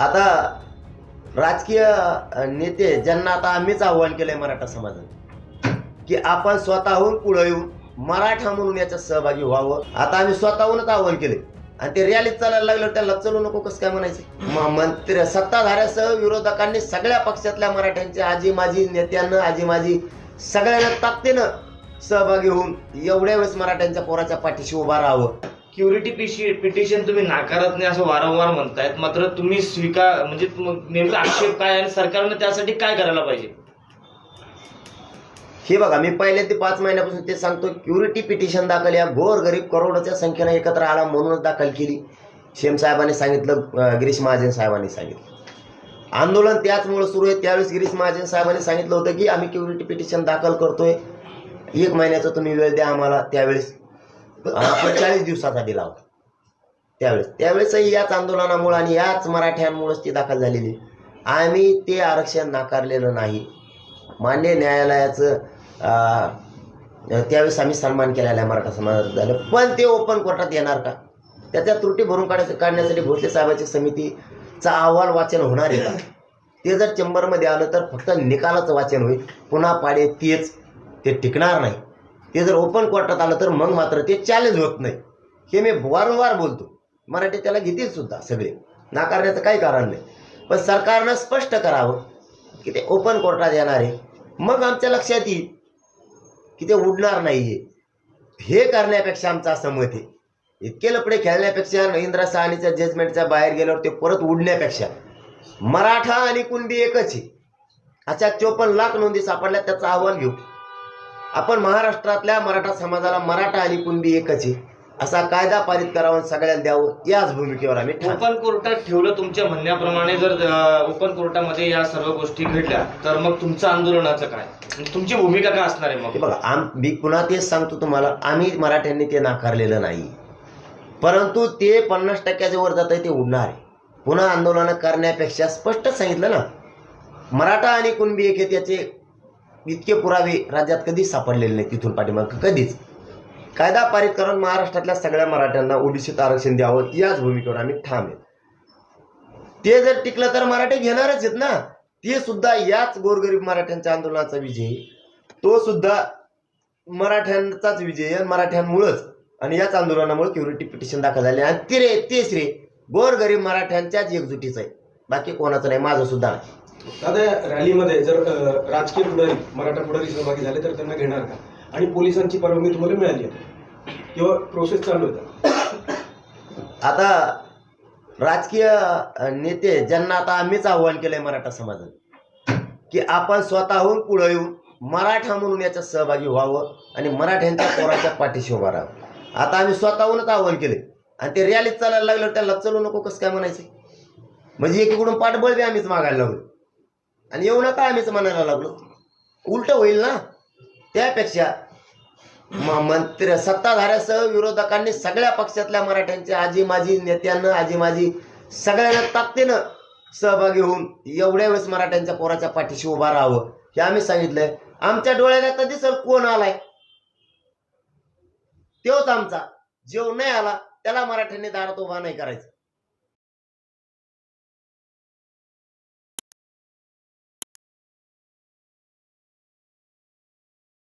आता राजकीय नेते ज्यांना आता आम्हीच आव्हान केलंय मराठा समाजात की आपण स्वतःहून पुढे येऊन मराठा म्हणून याच्यात सहभागी व्हावं. आता आम्ही स्वतःहूनच आव्हान केले आणि ते रॅलीत चालायला लागलं त्याला चलू नको कसं काय म्हणायचे? म- मंत्री सत्ताधाऱ्यासह विरोधकांनी सगळ्या पक्षातल्या मराठ्यांच्या आजी माजी नेत्यांना आजी माजी सगळ्यांना ताकदीनं सहभागी होऊन एवढ्या वेळेस मराठ्यांच्या पोराच्या पाठीशी उभा राहावं. क्युरिटी पिटिशन तुम्ही नाकारत नाही असं वारंवार म्हणतायत. मात्र तुम्ही स्वीकार म्हणजे तुम- नेमका आक्षेप काय आणि सरकारनं त्यासाठी काय करायला पाहिजे? हे बघा मी पहिले ते पाच महिन्यापासून ते सांगतो. क्युरिटी पिटिशन दाखल या गोर गरीब करोडच्या संख्येनं एकत्र आला म्हणूनच दाखल केली. शेम साहेबांनी सांगितलं गिरीश महाजन साहेबांनी सांगितलं. आंदोलन त्याचमुळे सुरू आहे. त्यावेळेस गिरीश महाजन साहेबांनी सांगितलं होतं की आम्ही क्युरिटी पिटिशन दाखल करतोय. एक महिन्याचा तुम्ही वेळ द्या आम्हाला. त्यावेळेस आपण चाळीस दिवसाचा दिला होता. त्यावेळेस त्यावेळेसही याच आंदोलनामुळे आणि याच मराठ्यांमुळेच ती दाखल झालेली. आम्ही ते आरक्षण नाकारलेलं नाही. मान्य न्यायालयाचं त्यावेळेस आम्ही सन्मान केलेला आहे मराठा समाजात झालं पण ते ओपन कोर्टात येणार का? त्याच्या त्रुटी भरून काढायचं काढण्यासाठी भोसले साहेबाची समितीचा अहवाल वाचन होणार आहे का? ते जर चेंबरमध्ये आलं तर फक्त निकालाचं वाचन होईल. पुन्हा पाडे तेच ते टिकणार नाही. ते जर ओपन कोर्टात आलं तर मग मात्र ते चॅलेंज होत नाही. हे मी वारंवार बोलतो. मराठी त्याला घेतील सुद्धा सगळे. नाकारण्याचं काही कारण नाही. पण सरकारनं स्पष्ट करावं की ते ओपन कोर्टात येणार आहे. मग आमच्या लक्षात येईल की ते उडणार नाहीये. हे करण्यापेक्षा आमचं असं मत आहे. इतके लपडे खेळण्यापेक्षा इंद्रा साहनीच्या जजमेंटच्या बाहेर गेल्यावर ते परत उडण्यापेक्षा मराठा आणि कुणबी एकच आहे. अशा चोपन्न लाख नोंदी सापडल्या त्याचा अहवाल घेऊ. आपण महाराष्ट्रातल्या मराठा समाजाला मराठा आणि कुणबी एकच आहे. असा कायदा पारित करावा सगळ्याला द्यावं याच भूमिकेवर आम्ही ओपन कोर्टात ठेवलं तुमच्या म्हणण्याप्रमाणे जर ओपन कोर्टामध्ये या सर्व गोष्टी घडल्या तर मग तुमचं आंदोलनाचं काय? तुमची भूमिका काय असणार आहे मग? बघा आम मी पुन्हा तेच सांगतो तुम्हाला आम्ही मराठ्यांनी ते नाकारलेलं नाही. परंतु ते पन्नास टक्क्याच्या वर जात आहे ते उडणार आहे. पुन्हा आंदोलन करण्यापेक्षा स्पष्ट सांगितलं ना मराठा आणि कुणबी एक आहे त्याचे इतके पुरावे राज्यात कधीच सापडलेले नाही तिथून पाठीमाग कधीच. कायदा पारित करून महाराष्ट्रातल्या सगळ्या मराठ्यांना ओबीसीत आरक्षण द्यावं याच भूमिकेवर आम्ही ठाम आहे ते जर टिकलं तर मराठे घेणारच आहेत ना. ते सुद्धा याच गोरगरीब मराठ्यांच्या आंदोलनाचा विजय. आहे. तो सुद्धा मराठ्यांचाच विजय आहे आणि मराठ्यांमुळंच. आणि याच आंदोलनामुळे क्युरिटी पिटिशन दाखल झाले. आणि ते रे तेच रे गोरगरीब मराठ्यांच्याच एकजुटीचं आहे. बाकी कोणाचं नाही माझं सुद्धा नाही. दादा या रॅलीमध्ये जर राजकीय पुढारी मराठा पुढारी सहभागी झाले तर त्यांना घेणार का? आणि पोलिसांची परवानगी तुम्हाला मिळाली आहे. किंवा प्रोसेस चालू होता आता? राजकीय नेते ज्यांना आता आम्हीच आव्हान केलंय मराठा समाजात की आपण स्वतःहून पुढे येऊन मराठा म्हणून याच्यात सहभागी व्हावं आणि मराठ्यांच्या पोराच्या पाठीशी उभा राहावं. आता आम्ही स्वतःहूनच आव्हान केले आणि ते रॅलीत चालायला लागलं त्याला चलू नको कसं काय म्हणायचे? म्हणजे एकीकडून पाठबळ बी आम्हीच मागायला लागलो आणि येऊ नका आम्हीच म्हणायला लागलो. उलट होईल ना? त्यापेक्षा मंत्र सत्ताधाऱ्यासह विरोधकांनी सगळ्या पक्षातल्या मराठ्यांच्या आजी माजी नेत्यांना आजी माजी सगळ्यांना ताकदीनं सहभागी होऊन एवढ्या वेळेस मराठ्यांच्या पोराच्या पाठीशी उभा राहावं हे आम्ही सांगितलंय. आमच्या डोळ्याला कधी दिसल कोण आलाय? तोच आमचा. जेव नाही आला त्याला मराठ्यांनी दारात उभा नाही करायचं.